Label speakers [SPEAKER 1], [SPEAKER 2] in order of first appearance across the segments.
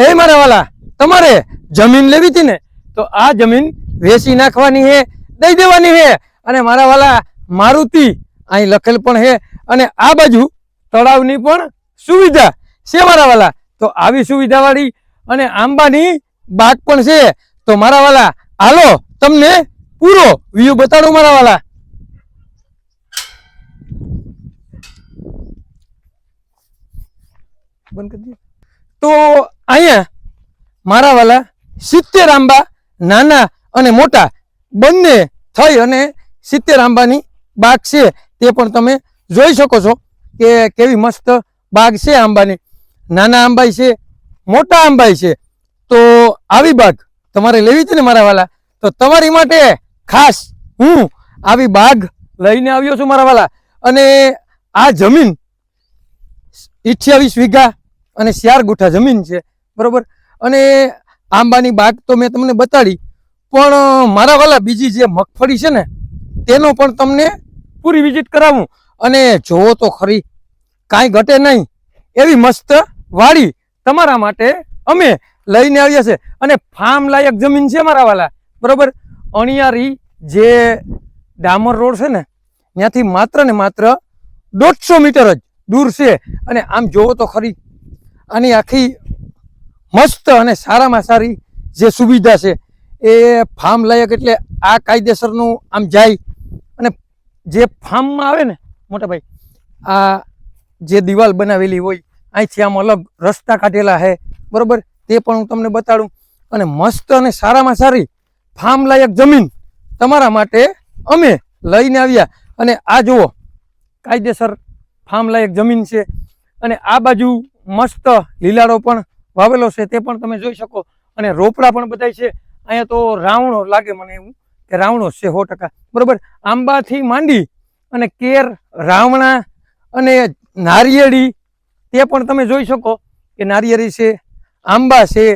[SPEAKER 1] એ મારા વાલા, તમારે જમીન લેવી હતી ને, તો આ જમીન વેચી નાખવાની હે, દઈ દેવાની હે. અને મારા વાલા, મારુતિ અહીં લખેલ પણ હે. અને આ બાજુ તળાવની પણ સુવિધા છે મારા વાલા. તો આવી સુવિધાવાળી અને આંબાની બાગ પણ છે. તો મારા વાલા, હાલો, તમને પૂરો વ્યૂ બતાડું મારા વાલા. બંધ કરી. તો અહીંયા મારા વાલા સિત્તેર આંબા નાના અને મોટા બંને થઈ અને સિત્તેર આંબાની બાગ છે. તે પણ તમે જોઈ શકો છો કે કેવી મસ્ત બાગ છે આંબાની. નાના આંબાઈ છે, મોટા આંબાઈ છે. તો આવી બાગ તમારે લેવી છે ને મારા વાલા? તો તમારી માટે ખાસ હું આવી બાગ લઈને આવ્યો છું મારા વાલા. અને આ જમીન અઠ્યાવીસ વીઘા અને ચાર ગુઠા જમીન છે. બરોબર? અને આંબાની બાગ તો મેં તમને બતાડી, પણ મારા વાલા બીજી જે મગફળી છે ને, તેનો પણ તમને પૂરી વિઝિટ કરાવું. અને જોવો તો ખરી, કાંઈ ઘટે નહીં. એવી મસ્ત વાડી તમારા માટે અમે લઈને આવ્યા છે અને ફાર્મ લાયક જમીન છે મારા વાલા. બરોબર? અણિયારી જે ડામર રોડ છે ને, ત્યાંથી માત્ર ને માત્ર દોઢસો મીટર જ દૂર છે. અને આમ જોવો તો ખરી આની આખી મસ્ત અને સારામાં સારી જે સુવિધા છે, એ ફાર્મ લાયક એટલે આ કાયદેસરનું આમ જાય. અને જે ફાર્મમાં આવે ને, મોટા ભાઈ, આ જે દિવાલ બનાવેલી હોય, અહીંથી આમ અલગ રસ્તા કાઢેલા છે બરાબર? તે પણ હું તમને બતાડું. અને મસ્ત અને સારામાં સારી ફાર્મ લાયક જમીન તમારા માટે અમે લઈને આવ્યા. અને આ જુઓ, કાયદેસર ફાર્મ લાયક જમીન છે. અને આ બાજુ મસ્ત લીલાડો પણ વાવેલો છે, તે પણ તમે જોઈ શકો. અને રોપડા પણ બધાય છે. અહીંયા તો રાવણો લાગે મને એવું કે રાવણો છે સો ટકા. બરોબર? આંબાથી માંડી અને કેર, રાવણા અને નારિયેળી, તે પણ તમે જોઈ શકો કે નારિયેળી છે, આંબા છે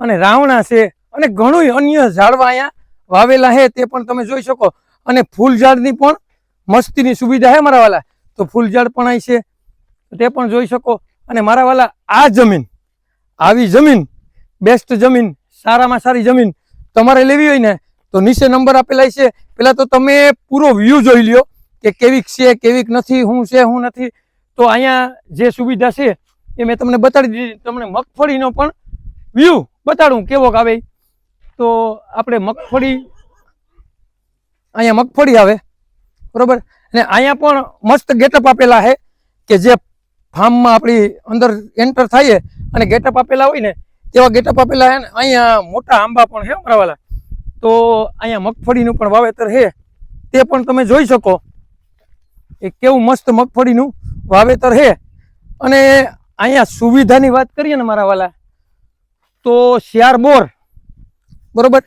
[SPEAKER 1] અને રાવણા છે અને ઘણું અન્ય ઝાડવા અહીંયા વાવેલા છે, તે પણ તમે જોઈ શકો. અને ફૂલ ઝાડની પણ મસ્તીની સુવિધા છે મારા વાલા. તો ફૂલ ઝાડ પણ અહીં છે. તે પણ જોઈ શકો. અને મારા વાલા, આ જમીન, આવી જમીન બેસ્ટ જમીન, સારામાં સારી જમીન તમારે લેવી હોય ને, તો નીચે નંબર આપેલા છે. પહેલાં તો તમે પૂરો વ્યૂ જોઈ લ્યો કે કેવીક છે, કેવીક નથી, શું છે, શું નથી. તો અહીંયા જે સુવિધા છે એ મેં તમને બતાડી દીધી. તમને મગફળીનો પણ વ્યૂ બતાડું કેવોક આવે. તો આપણે મગફળી, અહીંયા મગફળી આવે. બરોબર? અને અહીંયા પણ મસ્ત ગેટઅપ આપેલા છે કે જે ફાર્મમાં આપણી અંદર એન્ટર થઈએ અને ગેટઅપ આપેલા હોય ને તેવા ગેટઅપ આપેલા અહીંયા મોટા આંબા પણ છે અમરાવાલા. તો અહીંયા મગફળીનું પણ વાવેતર છે તે પણ તમે જોઈ શકો. એ કેવું મસ્ત મગફળીનું વાવેતર છે અને અહીંયા સુવિધાની વાત કરીએ ને મારા વાલા તો શિયાર બોર, બરોબર?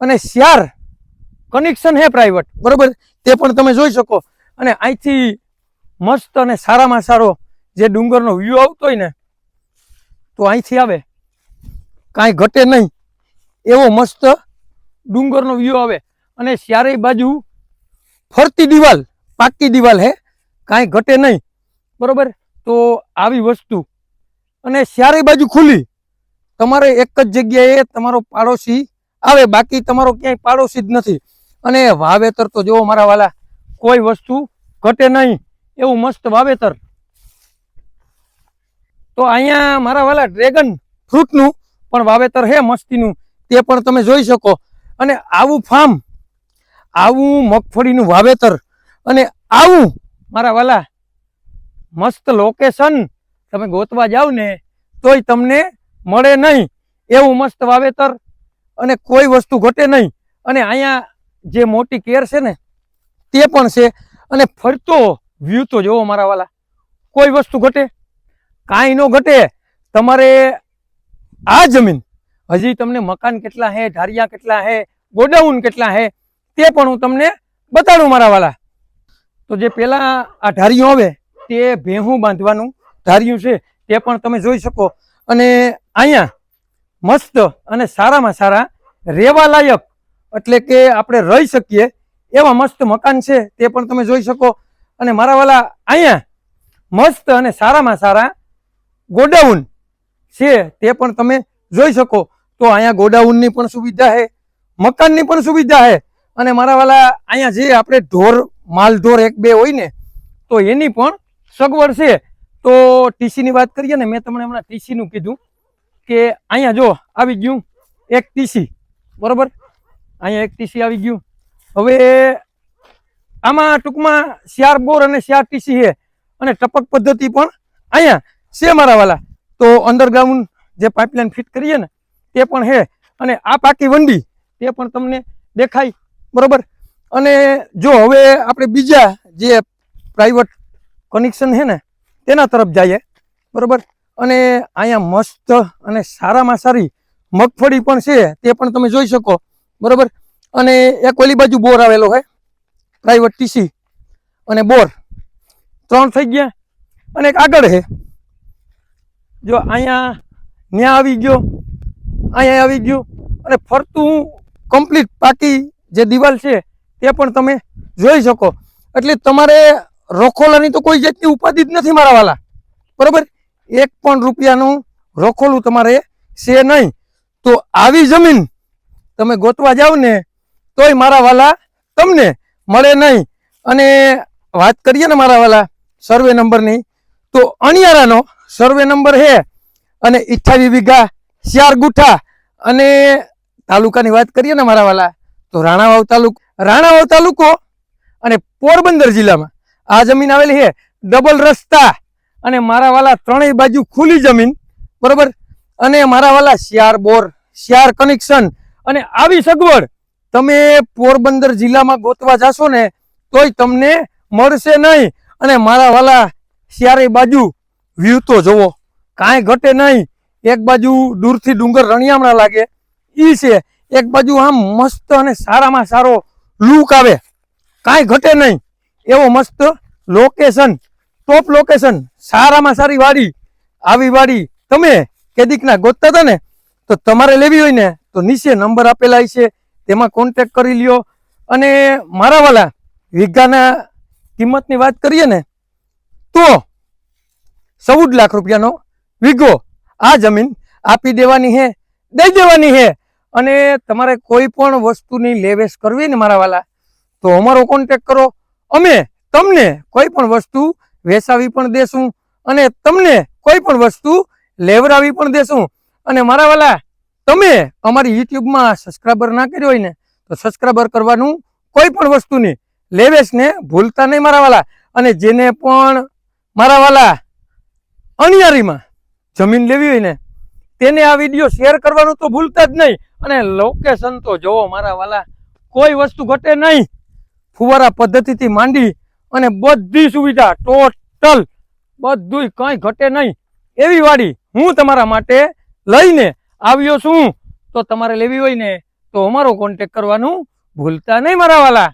[SPEAKER 1] અને શિયાર કનેક્શન છે પ્રાઇવેટ બરોબર? તે પણ તમે જોઈ શકો. અને અહીંથી મસ્ત અને સારામાં સારો જે ડુંગરનો વ્યૂ આવતો હોય ને, તો અહીંથી આવે. કાંઈ ઘટે નહીં. એવો મસ્ત ડુંગરનો વ્યૂ આવે. અને ચારેય બાજુ ફરતી દિવાલ, પાકી દિવાલ હે. કાંઈ ઘટે નહીં. બરાબર? તો આવી વસ્તુ. અને ચારેય બાજુ ખુલ્લી. તમારે એક જ જગ્યાએ તમારો પાડોશી આવે. બાકી તમારો ક્યાંય પાડોશી જ નથી. અને વાવેતર તો જોવો મારા વાલા, કોઈ વસ્તુ ઘટે નહીં. એવું મસ્ત વાવેતર. તો અહીંયા મારા વાલા ડ્રેગન ફ્રૂટનું પણ વાવેતર હે મસ્તીનું, તે પણ તમે જોઈ શકો. અને આવું ફાર્મ, આવું મગફળીનું વાવેતર અને આવું મારા વાલા મસ્ત લોકેશન તમે ગોતવા જાઓ ને, તોય તમને મળે નહીં એવું મસ્ત વાવેતર અને કોઈ વસ્તુ ઘટે નહીં. અને અહીંયા જે મોટી કેર છે ને, તે પણ છે. અને ફરતો વ્યૂ તો જોવો મારા વાલા, કોઈ વસ્તુ ઘટે કાંઈ ન ઘટે. તમારે આ જમીન, હજી તમને મકાન કેટલા હે, ઢારિયા કેટલા હે, ગોડાઉન કેટલા હે, તે પણ હું તમને બતાડું મારા વાલા. તો જે પહેલાં આ ઢારિયું આવે, તે ભેહું બાંધવાનું ઢારિયું છે, તે પણ તમે જોઈ શકો. અને અહીંયા મસ્ત અને સારામાં સારા રહેવા લાયક એટલે કે આપણે રહી શકીએ એવા મસ્ત મકાન છે, તે પણ તમે જોઈ શકો. અને મારા વાલા, અહીંયા મસ્ત અને સારામાં સારા ગોડાઉન છે, તે પણ તમે જોઈ શકો. તો અહીંયા ગોડાઉનની પણ સુવિધા છે, મકાનની પણ સુવિધા છે. અને મારા વાલા, અહીંયા જે આપણે ઢોર માલ ઢોર એક બે હોય ને, તો એની પણ સગવડ છે. તો ટીસીની વાત કરીએ ને, મેં તમને હમણાં ટીસીનું કીધું કે અહીંયા જો આવી ગયું એક ટીસી, બરોબર? અહીંયા એક ટીસી આવી ગયું. હવે આમાં ટૂંકમાં શિયાર બોર અને શિયાર ટીસી છે. અને ટપક પદ્ધતિ પણ અહીંયા છે મારા વાલા? તો અંડરગ્રાઉન્ડ જે પાઇપલાઇન ફિટ કરીએ ને, તે પણ છે. અને આ પાકી વંડી, તે પણ તમને દેખાય. બરાબર? અને જો હવે આપણે બીજા જે પ્રાઇવેટ કનેક્શન છે ને, તેના તરફ જઈએ. બરાબર? અને અહીંયા મસ્ત અને સારામાં સારી મગફળી પણ છે, તે પણ તમે જોઈ શકો. બરાબર? અને એક ઓલી બાજુ બોર આવેલો હોય પ્રાઇવેટ ટીસી અને બોર ત્રણ થઈ ગયા. અને એક આગળ છે. જો અહીંયા ન્યા આવી ગયો, અહીંયા આવી ગયો અને ફરતું કમ્પ્લીટ પાકી જે દિવાલ છે તે પણ તમે જોઈ શકો. એટલે તમારે રોખોલાની તો કોઈ જાતની ઉપાધિ જ નથી મારા વાલા. બરોબર? એક પણ રૂપિયાનું રોખોલું તમારે છે નહીં. તો આવી જમીન તમે ગોતવા જાઓ ને, તોય મારા વાલા તમને મળે નહીં. અને વાત કરીએ ને મારા વાલા, સર્વે નંબરની, તો અણિયારાનો સર્વે નંબર છે અને અઠ્ઠાવીસ વીઘા ચાર ગુઠા. અને તાલુકાની વાત કરીએ ને મારા વાલા, તો રાણાવાવ તાલુકો રાણાવાવ તાલુકો અને પોરબંદર જિલ્લામાં. આ જમીન આવેલી છે ડબલ રસ્તા. અને મારા વાલા ત્રણેય બાજુ ખુલ્લી જમીન. બરોબર? અને મારા વાલા શિયાર બોર શિયાર કનેક્શન. અને આવી સગવડ તમે પોરબંદર જિલ્લામાં ગોતવા જાશો ને, તોય તમને મળશે નહીં. અને મારા વાલા શિયારે બાજુ વ્યૂ તો જોવો. કાંઈ ઘટે નહીં. એક બાજુ દૂરથી ડુંગર રણિયામણા લાગે. ઈ છે. એક બાજુ આમ મસ્ત અને સારામાં સારો લુક આવે. કાંઈ ઘટે નહીં. એવો મસ્ત લોકેશન ટોપ લોકેશન સારામાં સારી વાડી. આવી વાડી તમે કેદીકના ગોતતા હતા ને, તો તમારે લેવી હોય ને, તો નીચે નંબર આપેલા છે. તેમાં કોન્ટેક કરી લ્યો. અને મારા વાલા વીઘાના કિંમતની વાત કરીએ ને, તો ચૌદ લાખ રૂપિયાનો વીઘો આ જમીન આપી દેવાની છે દઈ દેવાની છે અને તમારે કોઈ પણ વસ્તુની લેવેશ કરવી ને મારા વાલા, તો અમારો કોન્ટેક કરો. અમે તમને કોઈ પણ વસ્તુ વેચાવી પણ દેશું અને તમને કોઈ પણ વસ્તુ લેવડાવી પણ દેશું. અને મારા વાલા, તમે અમારી યુટ્યુબમાં સબસ્ક્રાઈબર ના કર્યો હોય ને, તો સબસ્ક્રાઈબર કરવાનું કોઈ પણ વસ્તુની લેવેશને ભૂલતા નહીં મારા વાલા. અને જેને પણ મારા વાલા અણિયારીમાં જમીન લેવી હોય ને, તેને આ વીડિયો શેર કરવાનું તો ભૂલતા જ નહીં. અને લોકેશન તો જોવો, મારા વાલા, કોઈ વસ્તુ ઘટે નહીં. ફુવારા પદ્ધતિથી માંડી અને બધી સુવિધા ટોટલ બધુંય કંઈ ઘટે નહીં. એવી વાડી હું તમારા માટે લઈને આવ્યો છું. તો તમારે લેવી હોય ને, તો અમારો કોન્ટેક કરવાનું ભૂલતા નહીં, મારા વાલા.